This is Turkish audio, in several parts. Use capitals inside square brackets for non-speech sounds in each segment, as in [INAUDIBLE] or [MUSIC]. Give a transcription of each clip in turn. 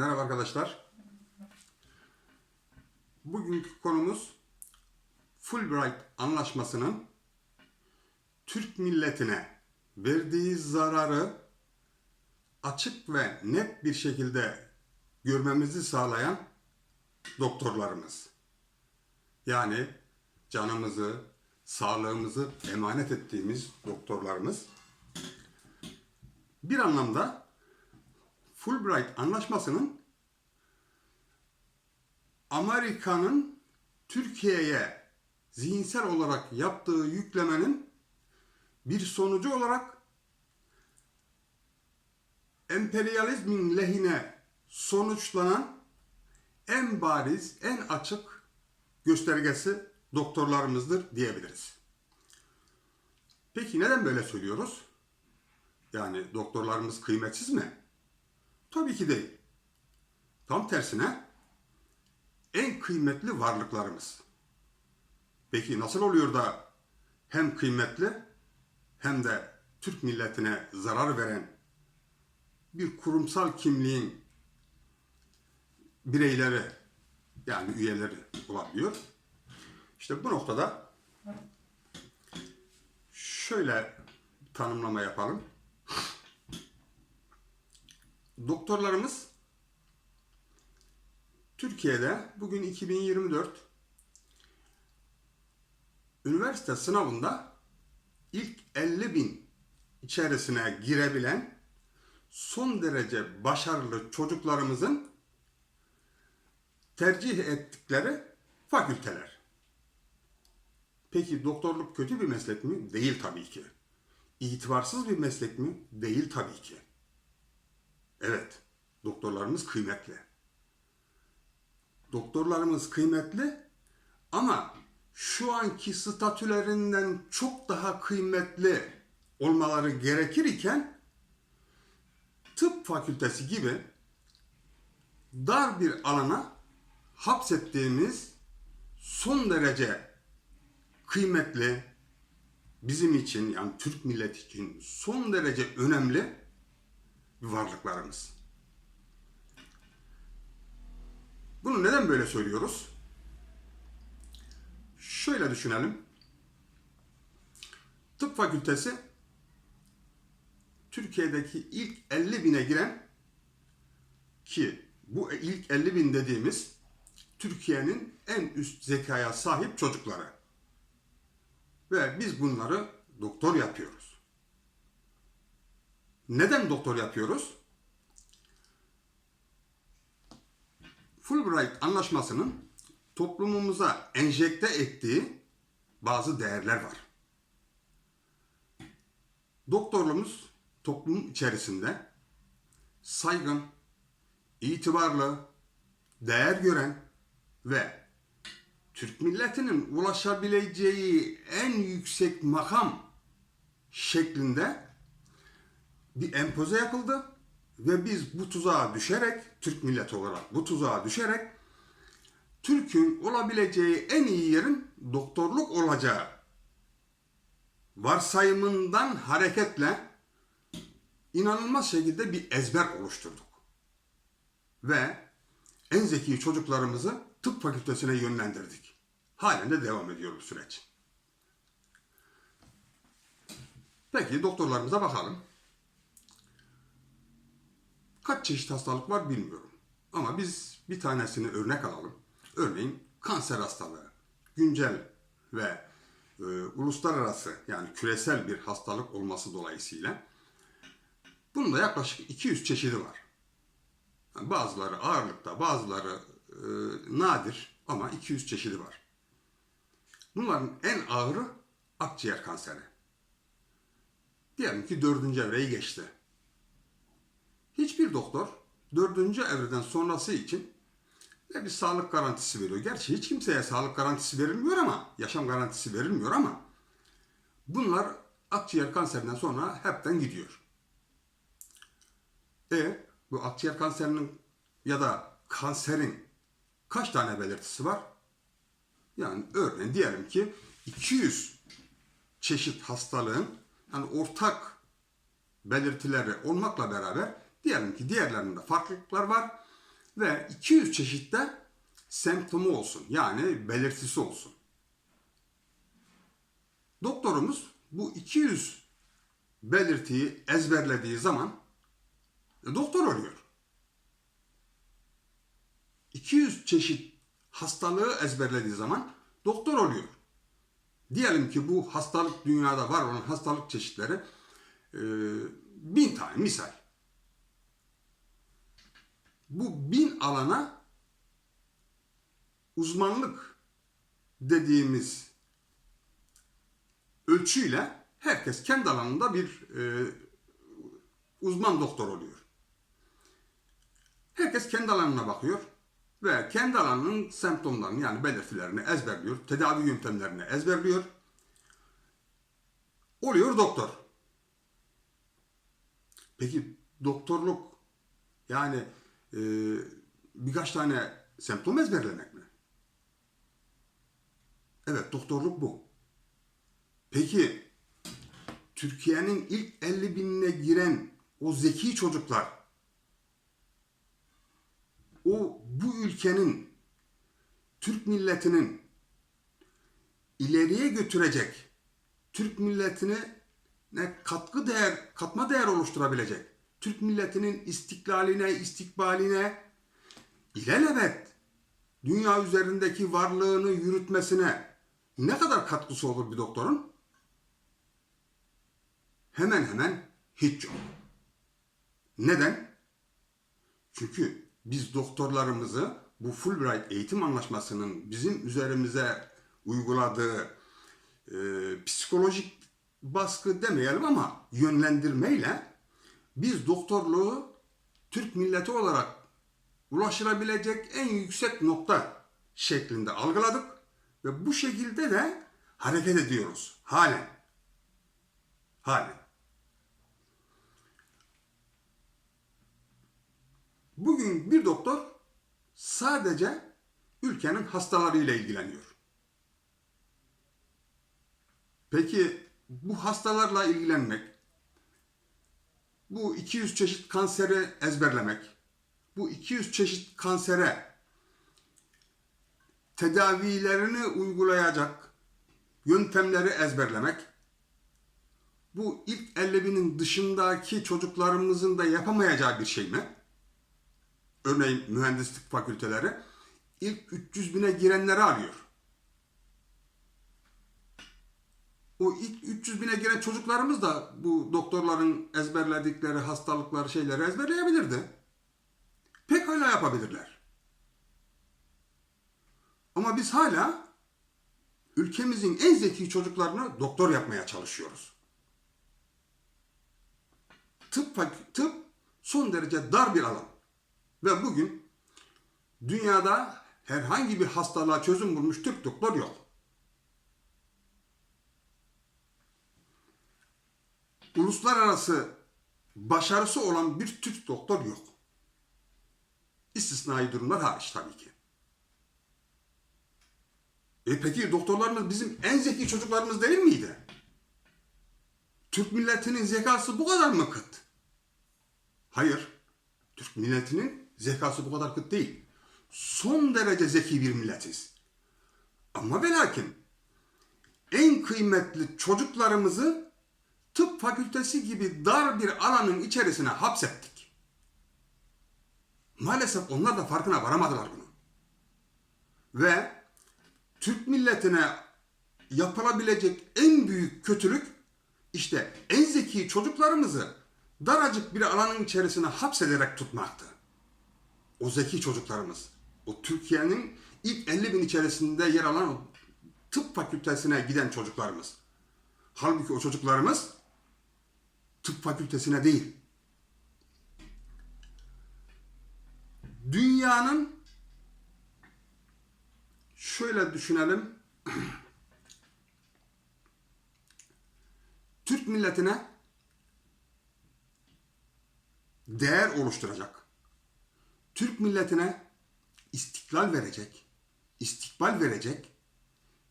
Merhaba arkadaşlar. Bugünkü konumuz Fulbright Anlaşması'nın Türk milletine verdiği zararı açık ve net bir şekilde görmemizi sağlayan doktorlarımız. Yani canımızı, sağlığımızı emanet ettiğimiz doktorlarımız. Bir anlamda Fulbright Anlaşması'nın Amerika'nın Türkiye'ye zihinsel olarak yaptığı yüklemenin bir sonucu olarak emperyalizmin lehine sonuçlanan en bariz, en açık göstergesi doktorlarımızdır diyebiliriz. Peki neden böyle söylüyoruz? Yani doktorlarımız kıymetsiz mi? Tabii ki değil. Tam tersine en kıymetli varlıklarımız. Peki nasıl oluyor da hem kıymetli hem de Türk milletine zarar veren bir kurumsal kimliğin bireyleri yani üyeleri olabiliyor? İşte bu noktada şöyle tanımlama yapalım. Doktorlarımız Türkiye'de bugün 2024 üniversite sınavında ilk 50 bin içerisine girebilen son derece başarılı çocuklarımızın tercih ettikleri fakülteler. Peki doktorluk kötü bir meslek mi? Değil tabii ki. İtibarsız bir meslek mi? Değil tabii ki. Evet, doktorlarımız kıymetli. Doktorlarımız kıymetli ama şu anki statülerinden çok daha kıymetli olmaları gerekir iken tıp fakültesi gibi dar bir alana hapsettiğimiz son derece kıymetli bizim için yani Türk milleti için son derece önemli varlıklarımız. Bunu neden böyle söylüyoruz? Şöyle düşünelim. Tıp fakültesi Türkiye'deki ilk 50 bine giren ki bu ilk 50 bin dediğimiz Türkiye'nin en üst zekaya sahip çocukları. Ve biz bunları doktor yapıyoruz. Neden doktor yapıyoruz? Fulbright Anlaşması'nın toplumumuza enjekte ettiği bazı değerler var. Doktorluğumuz toplum içerisinde saygın, itibarlı, değer gören ve Türk milletinin ulaşabileceği en yüksek makam şeklinde bir empoze yapıldı ve biz bu tuzağa düşerek Türk milleti olarak bu tuzağa düşerek Türk'ün olabileceği en iyi yerin doktorluk olacağı varsayımından hareketle inanılmaz şekilde bir ezber oluşturduk. Ve en zeki çocuklarımızı tıp fakültesine yönlendirdik. Halen de devam ediyor bu süreç. Peki doktorlarımıza bakalım. Kaç çeşit hastalık var bilmiyorum. Ama biz bir tanesini örnek alalım. Örneğin kanser hastalığı. Güncel ve e, uluslararası yani küresel bir hastalık olması dolayısıyla bunun da yaklaşık 200 çeşidi var. Yani bazıları ağırlıkta, bazıları e, nadir ama 200 çeşidi var. Bunların en ağırı akciğer kanseri. Diyelim ki dördüncü evreyi geçti. Hiçbir doktor dördüncü evreden sonrası için ne bir sağlık garantisi veriyor. Gerçi hiç kimseye sağlık garantisi verilmiyor ama, yaşam garantisi verilmiyor ama bunlar akciğer kanserinden sonra hepten gidiyor. E bu akciğer kanserinin ya da kanserin kaç tane belirtisi var? Yani örneğin diyelim ki 200 çeşit hastalığın yani ortak belirtileri olmakla beraber diyelim ki diğerlerinde farklılıklar var ve 200 çeşitte semptomu olsun. Yani belirtisi olsun. Doktorumuz bu 200 belirtiyi ezberlediği zaman doktor oluyor. 200 çeşit hastalığı ezberlediği zaman doktor oluyor. Diyelim ki bu hastalık dünyada var olan hastalık çeşitleri bin tane misal. Bu bin alana uzmanlık dediğimiz ölçüyle herkes kendi alanında bir e, uzman doktor oluyor. Herkes kendi alanına bakıyor ve kendi alanının semptomlarını yani belirtilerini ezberliyor, tedavi yöntemlerini ezberliyor. Oluyor doktor. Peki doktorluk yani e, birkaç tane semptom ezberlemek mi? Evet doktorluk bu. Peki Türkiye'nin ilk 50 binine giren o zeki çocuklar o bu ülkenin Türk milletinin ileriye götürecek Türk milletine ne katkı değer, katma değer oluşturabilecek Türk milletinin istiklaline, istikbaline ilelebet dünya üzerindeki varlığını yürütmesine ne kadar katkısı olur bir doktorun? Hemen hemen hiç yok. Neden? Çünkü biz doktorlarımızı bu Fulbright eğitim anlaşmasının bizim üzerimize uyguladığı e, psikolojik baskı demeyelim ama yönlendirmeyle biz doktorluğu Türk milleti olarak ulaşılabilecek en yüksek nokta şeklinde algıladık ve bu şekilde de hareket ediyoruz halen. Halen. Bugün bir doktor sadece ülkenin hastalarıyla ilgileniyor. Peki bu hastalarla ilgilenmek, bu 200 çeşit kanseri ezberlemek, bu 200 çeşit kansere tedavilerini uygulayacak yöntemleri ezberlemek, bu ilk 50 binin dışındaki çocuklarımızın da yapamayacağı bir şey mi? Örneğin mühendislik fakülteleri ilk 300 bine girenleri alıyor. O ilk 300 bine giren çocuklarımız da bu doktorların ezberledikleri hastalıkları şeyleri ezberleyebilirdi. Pekala yapabilirler. Ama biz hala ülkemizin en zeki çocuklarını doktor yapmaya çalışıyoruz. Tıp, tıp son derece dar bir alan. Ve bugün dünyada herhangi bir hastalığa çözüm bulmuş Türk doktor yok. Uluslararası başarısı olan bir Türk doktor yok. İstisnai durumlar hariç tabii ki. E peki doktorlarımız bizim en zeki çocuklarımız değil miydi? Türk milletinin zekası bu kadar mı kıt? Hayır. Türk milletinin zekası bu kadar kıt değil. Son derece zeki bir milletiz. Ama ve lakin en kıymetli çocuklarımızı tıp fakültesi gibi dar bir alanın içerisine hapsettik. Maalesef onlar da farkına varamadılar bunu. Ve Türk milletine yapılabilecek en büyük kötülük işte en zeki çocuklarımızı daracık bir alanın içerisine hapsederek tutmaktı. O zeki çocuklarımız, o Türkiye'nin ilk 50 bin içerisinde yer alan tıp fakültesine giden çocuklarımız. Halbuki o çocuklarımız tıp fakültesine değil, dünyanın şöyle düşünelim. [CLEARS THROAT] Türk milletine değer oluşturacak. Türk milletine istiklal verecek, istikbal verecek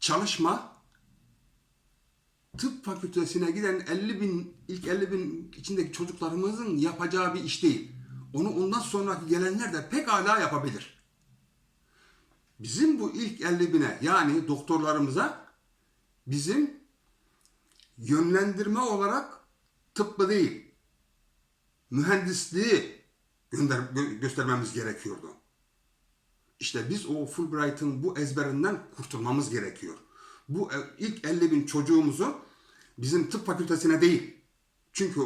çalışma tıp fakültesine giden 50 bin, ilk 50 bin içindeki çocuklarımızın yapacağı bir iş değil. onu ondan sonraki gelenler de pekala yapabilir. Bizim bu ilk 50 bine yani doktorlarımıza bizim yönlendirme olarak tıbbı değil, mühendisliği gönder, gö- göstermemiz gerekiyordu. İşte biz o Fulbright'ın bu ezberinden kurtulmamız gerekiyor. Bu e- ilk 50 bin çocuğumuzu bizim tıp fakültesine değil. Çünkü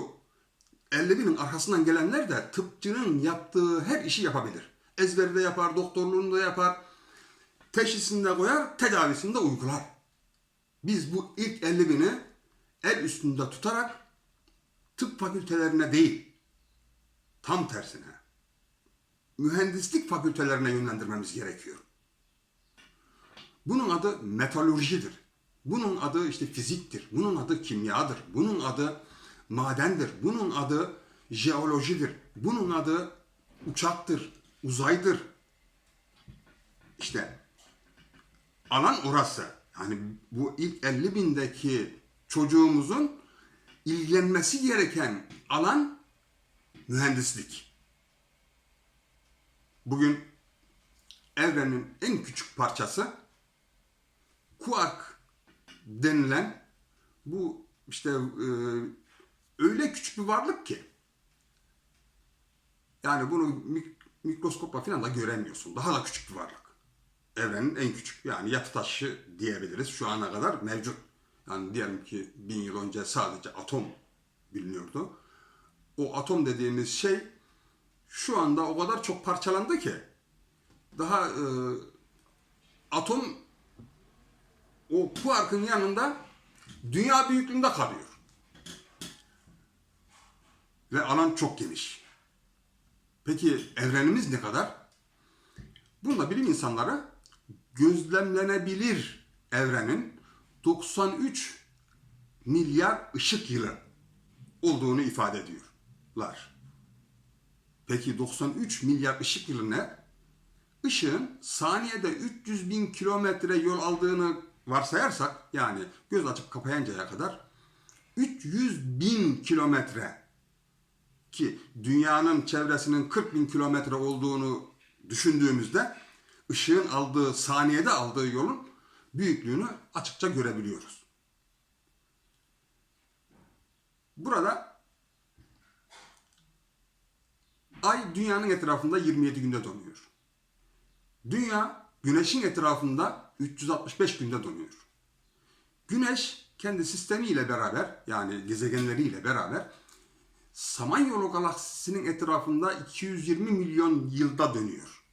50 binin arkasından gelenler de tıpçının yaptığı her işi yapabilir. Ezberi de yapar, doktorluğunu da yapar, teşhisini de koyar, tedavisini de uygular. Biz bu ilk 50 bini el üstünde tutarak tıp fakültelerine değil, tam tersine mühendislik fakültelerine yönlendirmemiz gerekiyor. Bunun adı metalurjidir. Bunun adı işte fiziktir. Bunun adı kimyadır. Bunun adı madendir. Bunun adı jeolojidir. Bunun adı uçaktır, uzaydır. İşte alan orası. Yani bu ilk 50 bindeki çocuğumuzun ilgilenmesi gereken alan mühendislik. Bugün evrenin en küçük parçası kuark denilen bu işte e, öyle küçük bir varlık ki yani bunu mik- mikroskopla falan da göremiyorsun. Daha da küçük bir varlık. Evrenin en küçük yani yatı taşı diyebiliriz şu ana kadar mevcut. Yani diyelim ki bin yıl önce sadece atom biliniyordu. O atom dediğimiz şey şu anda o kadar çok parçalandı ki daha e, atom o kuarkın yanında dünya büyüklüğünde kalıyor. Ve alan çok geniş. Peki evrenimiz ne kadar? Bunda bilim insanları gözlemlenebilir evrenin 93 milyar ışık yılı olduğunu ifade ediyorlar. Peki 93 milyar ışık yılı ne? Işığın saniyede 300 bin kilometre yol aldığını varsayarsak yani göz açıp kapayıncaya kadar 300 bin kilometre ki dünyanın çevresinin 40 bin kilometre olduğunu düşündüğümüzde ışığın aldığı saniyede aldığı yolun büyüklüğünü açıkça görebiliyoruz. Burada Ay dünyanın etrafında 27 günde dönüyor. Dünya güneşin etrafında 365 günde dönüyor. Güneş kendi sistemiyle beraber yani gezegenleriyle beraber Samanyolu galaksisinin etrafında 220 milyon yılda dönüyor.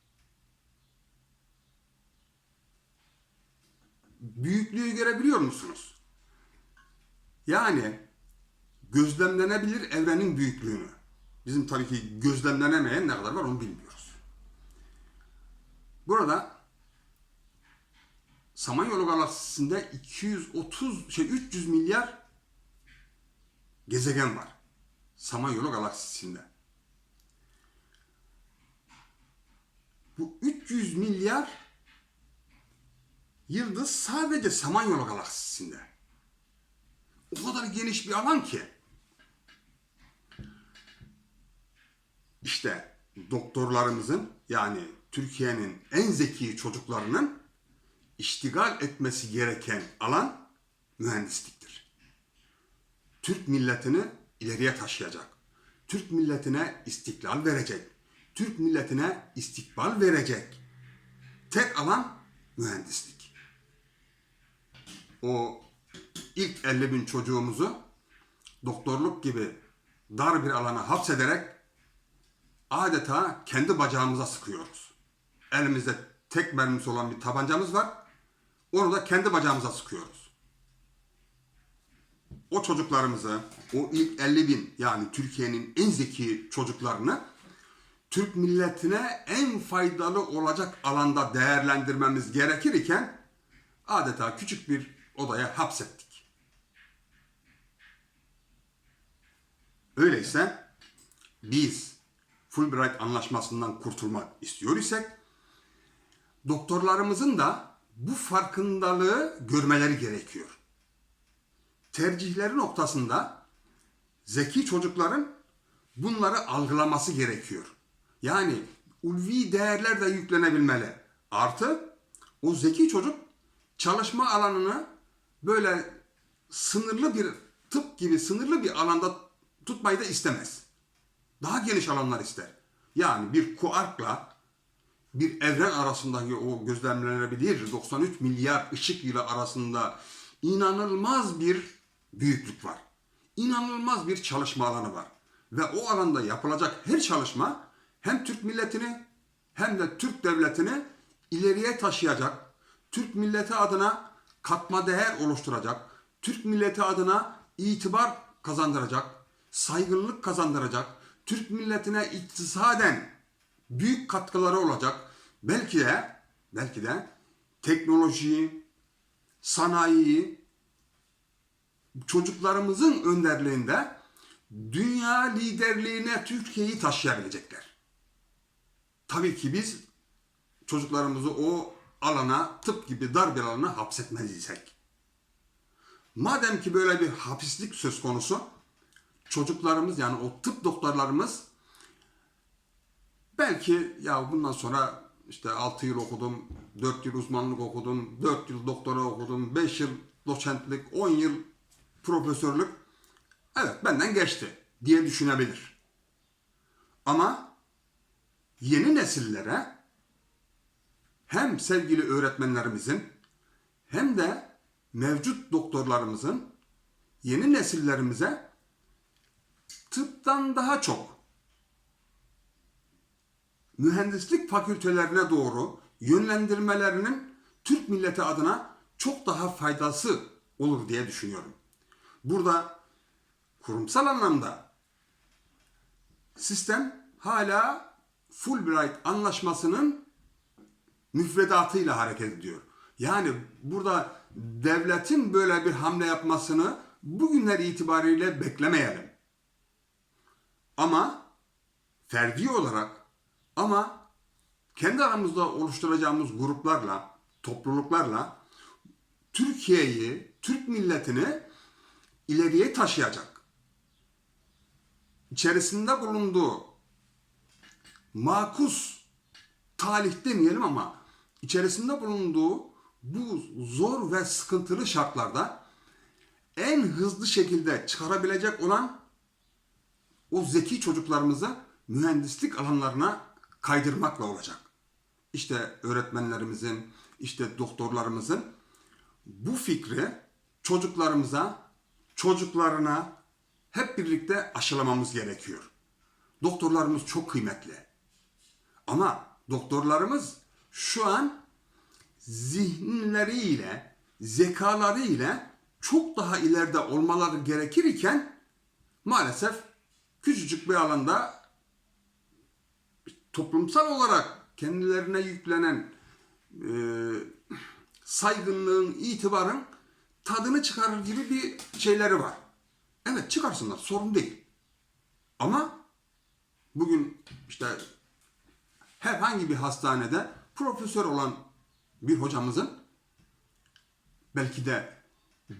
Büyüklüğü görebiliyor musunuz? Yani gözlemlenebilir evrenin büyüklüğünü. Bizim tabii ki gözlemlenemeyen ne kadar var onu bilmiyoruz. Burada Samanyolu galaksisinde 230 şey 300 milyar gezegen var. Samanyolu galaksisinde. Bu 300 milyar yıldız sadece Samanyolu galaksisinde. O kadar geniş bir alan ki. İşte doktorlarımızın yani Türkiye'nin en zeki çocuklarının iştigal etmesi gereken alan mühendisliktir. Türk milletini ileriye taşıyacak. Türk milletine istiklal verecek. Türk milletine istikbal verecek. Tek alan mühendislik. O ilk 50 bin çocuğumuzu doktorluk gibi dar bir alana hapsederek adeta kendi bacağımıza sıkıyoruz. Elimizde tek mermisi olan bir tabancamız var. Onu da kendi bacağımıza sıkıyoruz. O çocuklarımızı, o ilk 50 bin yani Türkiye'nin en zeki çocuklarını Türk milletine en faydalı olacak alanda değerlendirmemiz gerekir iken adeta küçük bir odaya hapsettik. Öyleyse biz Fulbright anlaşmasından kurtulmak istiyor isek doktorlarımızın da bu farkındalığı görmeleri gerekiyor. Tercihleri noktasında zeki çocukların bunları algılaması gerekiyor. Yani ulvi değerler de yüklenebilmeli. Artı o zeki çocuk çalışma alanını böyle sınırlı bir tıp gibi sınırlı bir alanda tutmayı da istemez. Daha geniş alanlar ister. Yani bir kuarkla bir evren arasındaki o gözlemlenebilir 93 milyar ışık yılı arasında inanılmaz bir büyüklük var. İnanılmaz bir çalışma alanı var. Ve o alanda yapılacak her çalışma hem Türk milletini hem de Türk devletini ileriye taşıyacak, Türk milleti adına katma değer oluşturacak, Türk milleti adına itibar kazandıracak, saygınlık kazandıracak, Türk milletine iktisaden büyük katkıları olacak. Belki de belki de teknolojiyi, sanayiyi çocuklarımızın önderliğinde dünya liderliğine Türkiye'yi taşıyabilecekler. Tabii ki biz çocuklarımızı o alana tıp gibi dar bir alana hapsetmez isek. Madem ki böyle bir hapislik söz konusu, çocuklarımız yani o tıp doktorlarımız belki ya bundan sonra işte 6 yıl okudum, 4 yıl uzmanlık okudum, 4 yıl doktora okudum, 5 yıl doçentlik, 10 yıl profesörlük evet benden geçti diye düşünebilir. Ama yeni nesillere hem sevgili öğretmenlerimizin hem de mevcut doktorlarımızın yeni nesillerimize tıptan daha çok mühendislik fakültelerine doğru yönlendirmelerinin Türk milleti adına çok daha faydası olur diye düşünüyorum. Burada kurumsal anlamda sistem hala Fulbright anlaşmasının müfredatıyla hareket ediyor. Yani burada devletin böyle bir hamle yapmasını bugünler itibariyle beklemeyelim. Ama ferdi olarak ama kendi aramızda oluşturacağımız gruplarla, topluluklarla Türkiye'yi, Türk milletini ileriye taşıyacak. İçerisinde bulunduğu makus talih demeyelim ama içerisinde bulunduğu bu zor ve sıkıntılı şartlarda en hızlı şekilde çıkarabilecek olan o zeki çocuklarımızı mühendislik alanlarına kaydırmakla olacak. İşte öğretmenlerimizin, işte doktorlarımızın bu fikri çocuklarımıza, çocuklarına hep birlikte aşılamamız gerekiyor. Doktorlarımız çok kıymetli. Ama doktorlarımız şu an zihinleriyle, zekalarıyla çok daha ileride olmaları gerekir iken maalesef küçücük bir alanda toplumsal olarak kendilerine yüklenen e, saygınlığın, itibarın tadını çıkarır gibi bir şeyleri var. Evet çıkarsınlar sorun değil. Ama bugün işte herhangi bir hastanede profesör olan bir hocamızın belki de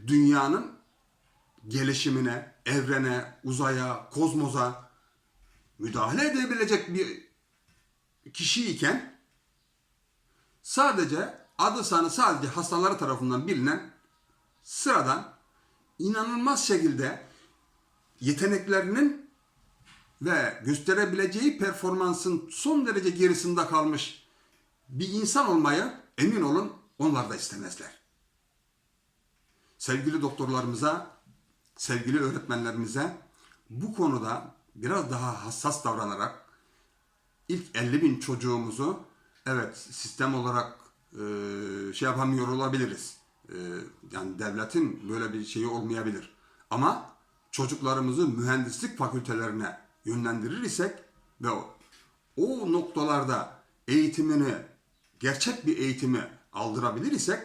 dünyanın gelişimine, evrene, uzaya, kozmoza müdahale edebilecek bir kişiyken sadece adı sanı sadece hastaları tarafından bilinen sıradan inanılmaz şekilde yeteneklerinin ve gösterebileceği performansın son derece gerisinde kalmış bir insan olmayı emin olun onlar da istemezler. Sevgili doktorlarımıza, sevgili öğretmenlerimize bu konuda biraz daha hassas davranarak ilk 50 bin çocuğumuzu evet sistem olarak e, şey yapamıyor olabiliriz. E, yani devletin böyle bir şeyi olmayabilir. Ama çocuklarımızı mühendislik fakültelerine yönlendirir isek ve o, o noktalarda eğitimini gerçek bir eğitimi aldırabilir isek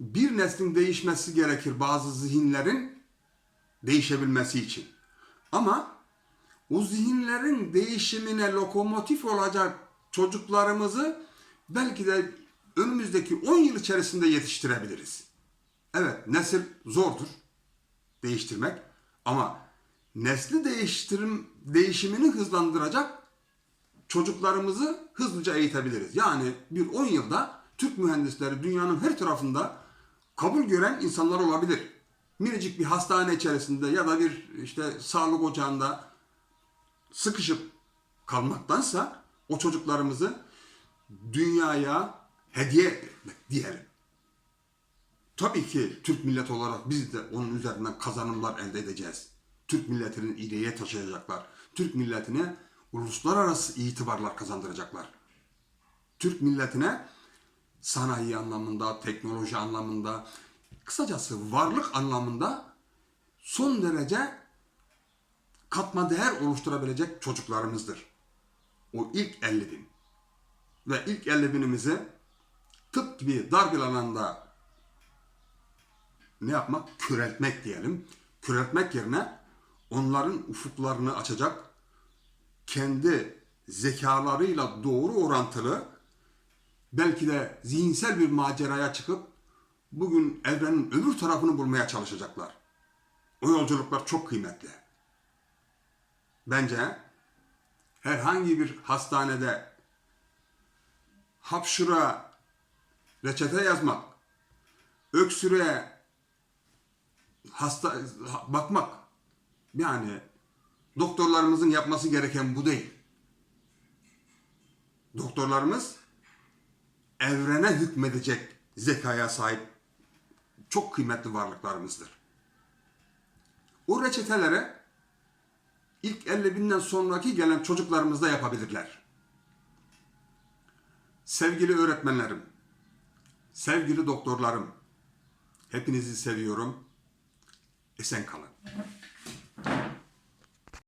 bir neslin değişmesi gerekir bazı zihinlerin değişebilmesi için. Ama o zihinlerin değişimine lokomotif olacak çocuklarımızı belki de önümüzdeki 10 yıl içerisinde yetiştirebiliriz. Evet nesil zordur değiştirmek ama nesli değiştirim değişimini hızlandıracak çocuklarımızı hızlıca eğitebiliriz. Yani bir 10 yılda Türk mühendisleri dünyanın her tarafında kabul gören insanlar olabilir. Minicik bir hastane içerisinde ya da bir işte sağlık ocağında sıkışıp kalmaktansa o çocuklarımızı dünyaya hediye etmek diyelim. Tabii ki Türk milleti olarak biz de onun üzerinden kazanımlar elde edeceğiz. Türk milletini ileriye taşıyacaklar. Türk milletine uluslararası itibarlar kazandıracaklar. Türk milletine sanayi anlamında, teknoloji anlamında, kısacası varlık anlamında son derece katma değer oluşturabilecek çocuklarımızdır. O ilk 50 bin. Ve ilk 50 binimizi tıp gibi dar bir alanda ne yapmak? Köreltmek diyelim. Köreltmek yerine onların ufuklarını açacak, kendi zekalarıyla doğru orantılı, belki de zihinsel bir maceraya çıkıp bugün evrenin öbür tarafını bulmaya çalışacaklar. O yolculuklar çok kıymetli. Bence herhangi bir hastanede hapşura reçete yazmak, öksürüğe hasta ha- bakmak yani doktorlarımızın yapması gereken bu değil. Doktorlarımız evrene hükmedecek zekaya sahip çok kıymetli varlıklarımızdır. O reçeteleri ilk 50 binden sonraki gelen çocuklarımız da yapabilirler. Sevgili öğretmenlerim, sevgili doktorlarım, hepinizi seviyorum. Esen kalın.